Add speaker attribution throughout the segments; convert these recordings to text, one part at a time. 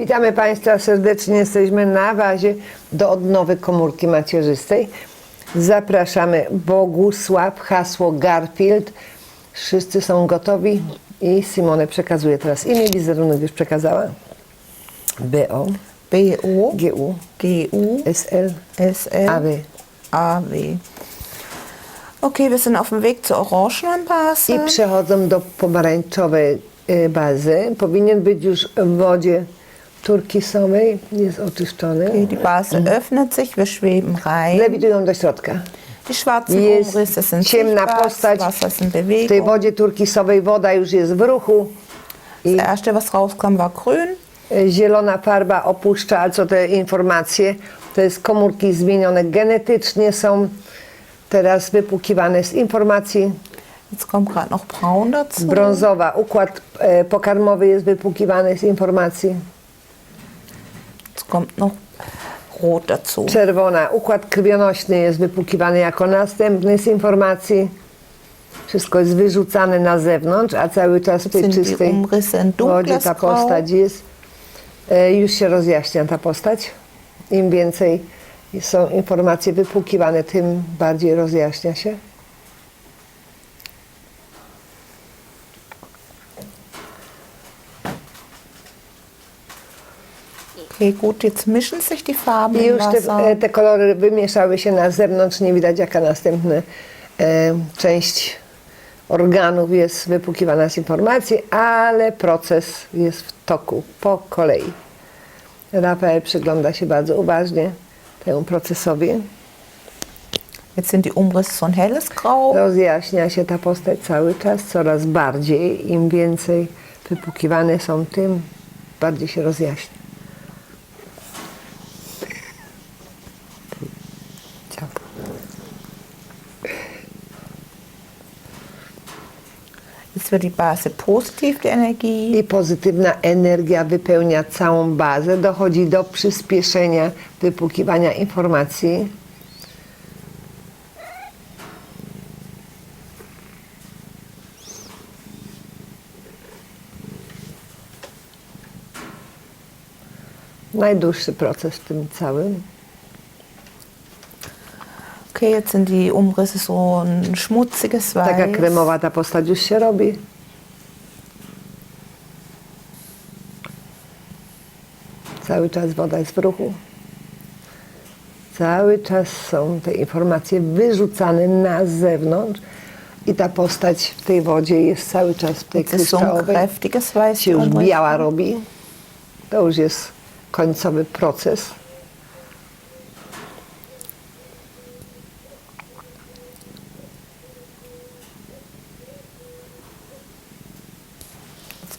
Speaker 1: Witamy Państwa serdecznie. Jesteśmy na wazie do odnowy komórki macierzystej. Zapraszamy Bogusław, hasło Garfield. Wszyscy są gotowi i Simone przekazuje teraz imię. Wizerunek już przekazała. BO,
Speaker 2: BO,
Speaker 1: GU,
Speaker 2: GU,
Speaker 1: SL,
Speaker 2: SL,
Speaker 1: AW.
Speaker 2: AW. Okay, wir sind auf dem Weg zur Orangenbase.
Speaker 1: I przechodzą do pomarańczowej y, bazy. Powinien być już w wodzie turkisowej. Jest oczyszczony.
Speaker 2: Die Base öffnet sich, wir schweben rein.
Speaker 1: Lewitują do środka.
Speaker 2: Die schwarzen
Speaker 1: Jest
Speaker 2: Umrisse sind
Speaker 1: ciemna
Speaker 2: sichtbar,
Speaker 1: postać.
Speaker 2: das Wasser ist in
Speaker 1: W tej
Speaker 2: Bewegung.
Speaker 1: wodzie turkisowej woda już jest w ruchu. I
Speaker 2: Das erste, was rauskam, war grün.
Speaker 1: zielona farba opuszcza, co te informacje? To jest komórki zmienione genetycznie, są teraz wypłukiwane z informacji.
Speaker 2: Jetzt kommt gerade noch braun dazu.
Speaker 1: Brązowa, układ e, pokarmowy jest wypłukiwany z informacji.
Speaker 2: Kommt noch rot dazu.
Speaker 1: Czerwona, układ krwionośny jest wypłukiwany jako następny z informacji. Wszystko jest wyrzucane na zewnątrz, a cały czas w tej
Speaker 2: Sind die
Speaker 1: czystej
Speaker 2: Umrisse in
Speaker 1: wodzie
Speaker 2: dunkles
Speaker 1: ta
Speaker 2: Grau.
Speaker 1: postać jest. E, Już się rozjaśnia ta postać. Im więcej są informacje wypłukiwane, tym bardziej rozjaśnia się.
Speaker 2: Okay, gut, jetzt mischen sich die Farben
Speaker 1: I już te, e, te kolory wymieszały się na zewnątrz. Nie widać jaka następna e, część organów jest wypłukiwana z informacji, ale proces jest w toku po kolei. Rafael przygląda się bardzo uważnie temu procesowi.
Speaker 2: Jetzt sind die Umrisse ein helles Grau.
Speaker 1: Rozjaśnia się ta postać cały czas, coraz bardziej. Im więcej wypłukiwane są, tym bardziej się rozjaśnia.
Speaker 2: Wird die Base positiv, die Energie.
Speaker 1: I pozytywna energia wypełnia całą bazę. Dochodzi do przyspieszenia wypłukiwania informacji. Najdłuższy proces w tym całym.
Speaker 2: Okay, jetzt sind die Umrisse so ein schmutziges Weiß.
Speaker 1: Taka kremowa ta postać już się robi. Cały czas woda jest w ruchu. Cały czas są te informacje wyrzucane na zewnątrz i ta postać w tej wodzie jest cały czas w tej kryształowej. Się już biała robi. To już jest końcowy proces.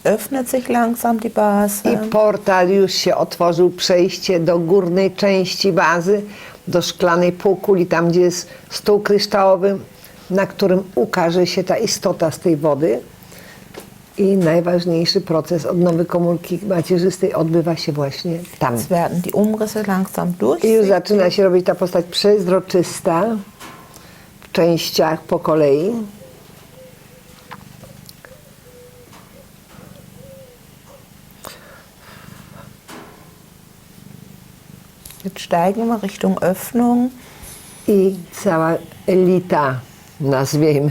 Speaker 2: Öffnet sich langsam die Base.
Speaker 1: I portal już się otworzył, przejście do górnej części bazy, do szklanej półkuli, tam gdzie jest stół kryształowy, na którym ukaże się ta istota z tej wody. I najważniejszy proces odnowy komórki macierzystej odbywa się właśnie tam.
Speaker 2: Jetzt werden die Umrisse langsam
Speaker 1: I już zaczyna się robić ta postać przezroczysta w częściach po kolei.
Speaker 2: Jetzt steigen wir Richtung Öffnung.
Speaker 1: i cała elita, nazwijmy,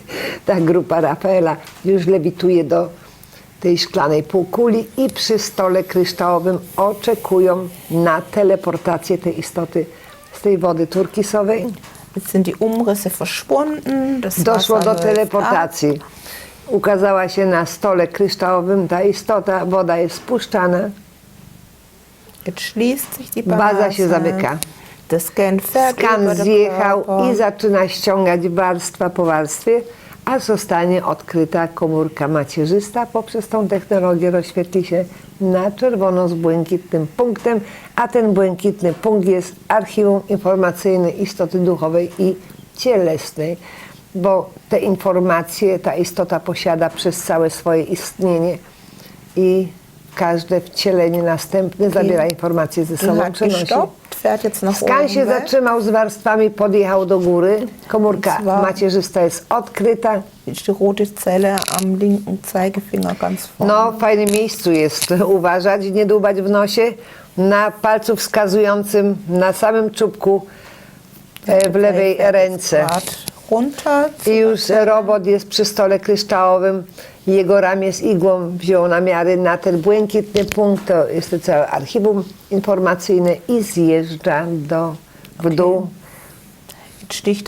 Speaker 1: ta grupa Rafaela już lewituje do tej szklanej półkuli i przy stole kryształowym oczekują na teleportację tej istoty z tej wody turkisowej.
Speaker 2: Jetzt sind die Umrisse verschwunden. Das
Speaker 1: Doszło do teleportacji. Ukazała się na stole kryształowym ta istota, woda jest spuszczana,
Speaker 2: Jetzt schließt sich die Base.
Speaker 1: Baza się zamyka. Skan zjechał i zaczyna ściągać warstwa po warstwie, a zostanie odkryta komórka macierzysta. Poprzez tą technologię rozświetli się na czerwono z błękitnym punktem, a ten błękitny punkt jest archiwum informacyjne istoty duchowej i cielesnej, bo te informacje ta istota posiada przez całe swoje istnienie i każde wcielenie następne zabiera informacje ze sobą,
Speaker 2: hat
Speaker 1: przenosi.
Speaker 2: gestoppt, fährt jetzt nach
Speaker 1: Skan się
Speaker 2: oben
Speaker 1: zatrzymał z warstwami, podjechał do góry. Komórka
Speaker 2: Zwa-
Speaker 1: macierzysta jest odkryta.
Speaker 2: Ist die rote Zelle am linken Zeigefinger ganz vorne.
Speaker 1: No, w fajnym miejscu jest uważać, nie dłubać w nosie. Na palcu wskazującym na samym czubku e, w lewej ręce. I już robot jest przy stole kryształowym. Jego ramię z igłą wziął namiary na ten błękitny punkt. To jest to całe archiwum informacyjne i zjeżdża do, w dół.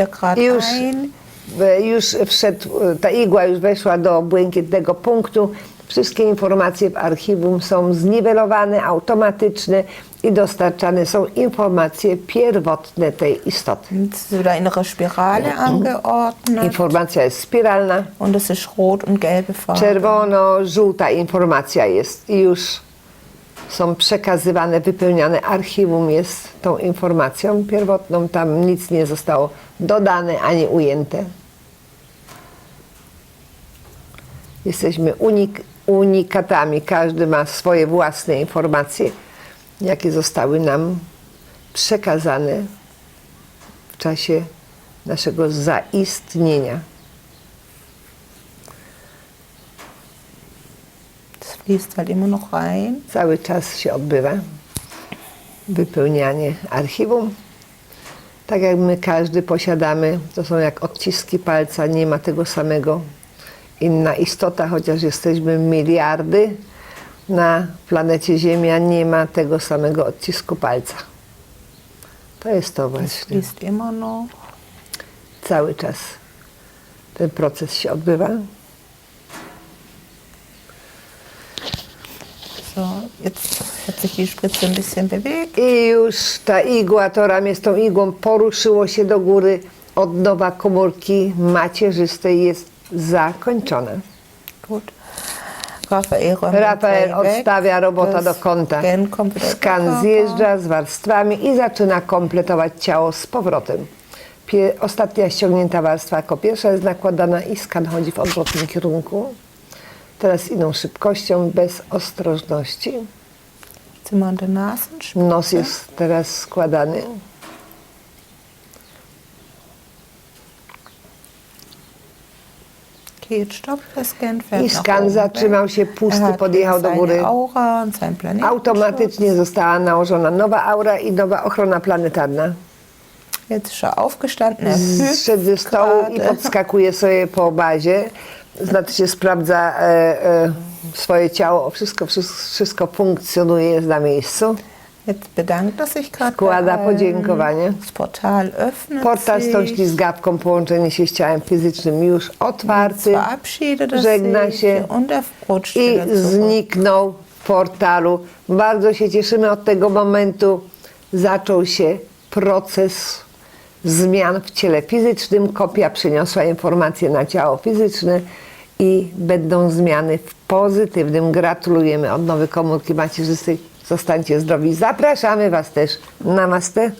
Speaker 2: Gerade
Speaker 1: I już,
Speaker 2: ein.
Speaker 1: e, już wszedł, e, ta igła już weszła do błękitnego punktu. Wszystkie informacje w archiwum są zniwelowane, automatyczne i dostarczane są informacje pierwotne tej istoty.
Speaker 2: Jetzt ist wieder innere Spirale angeordnet.
Speaker 1: Informacja jest spiralna.
Speaker 2: Und es ist rot und gelbe Farbe.
Speaker 1: Czerwono-żółta informacja jest i już są przekazywane, wypełniane. Archiwum jest tą informacją pierwotną. Tam nic nie zostało dodane ani ujęte. Jesteśmy unik, unikatami. Każdy ma swoje własne informacje, jakie zostały nam przekazane w czasie naszego zaistnienia.
Speaker 2: Das fließt halt immer noch rein.
Speaker 1: Cały czas się odbywa wypełnianie archiwum. Tak jak my każdy posiadamy, to są jak odciski palca, nie ma tego samego. Inna istota, chociaż jesteśmy miliardy, na planecie Ziemia nie ma tego samego odcisku palca. To jest to właśnie.
Speaker 2: immer noch.
Speaker 1: Cały czas ten proces się odbywa.
Speaker 2: So, jetzt hat sich die Spritze ein bisschen bewegt.
Speaker 1: I już ta igła, to ramię z tą igłą poruszyło się do góry. Odnowa komórki macierzystej jest zakończona.
Speaker 2: Gut. Rafael
Speaker 1: odstawia robota do kąta. Skan zjeżdża z warstwami i zaczyna kompletować ciało z powrotem. Pie, ostatnia ściągnięta warstwa jako pierwsza jest nakładana i skan chodzi w odwrotnym kierunku. Teraz inną szybkością, bez ostrożności. Nos jest teraz składany.
Speaker 2: Okay, jetzt stoppt der Scan, fährt
Speaker 1: I skan zatrzymał się, pusty,
Speaker 2: Er
Speaker 1: podjechał do góry. Automatycznie została nałożona nowa aura i nowa ochrona planetarna. Zszedł ze stołu i podskakuje sobie po bazie. Znaczy się sprawdza e, e, swoje ciało, wszystko, wszystko, wszystko funkcjonuje, jest na miejscu.
Speaker 2: Jetzt bedankt er sich gerade.
Speaker 1: Składa podziękowanie.
Speaker 2: Portal öffnet
Speaker 1: Portal z tą ślizgawką, połączenie się z ciałem fizycznym już otwarty. Żegna się
Speaker 2: er
Speaker 1: i zniknął w portalu. Bardzo się cieszymy od tego momentu. Zaczął się proces zmian w ciele fizycznym. Kopia przyniosła informacje na ciało fizyczne i będą zmiany w pozytywnym. Gratulujemy odnowy komórki macierzystej. Zostańcie zdrowi. Zapraszamy Was też. Namaste.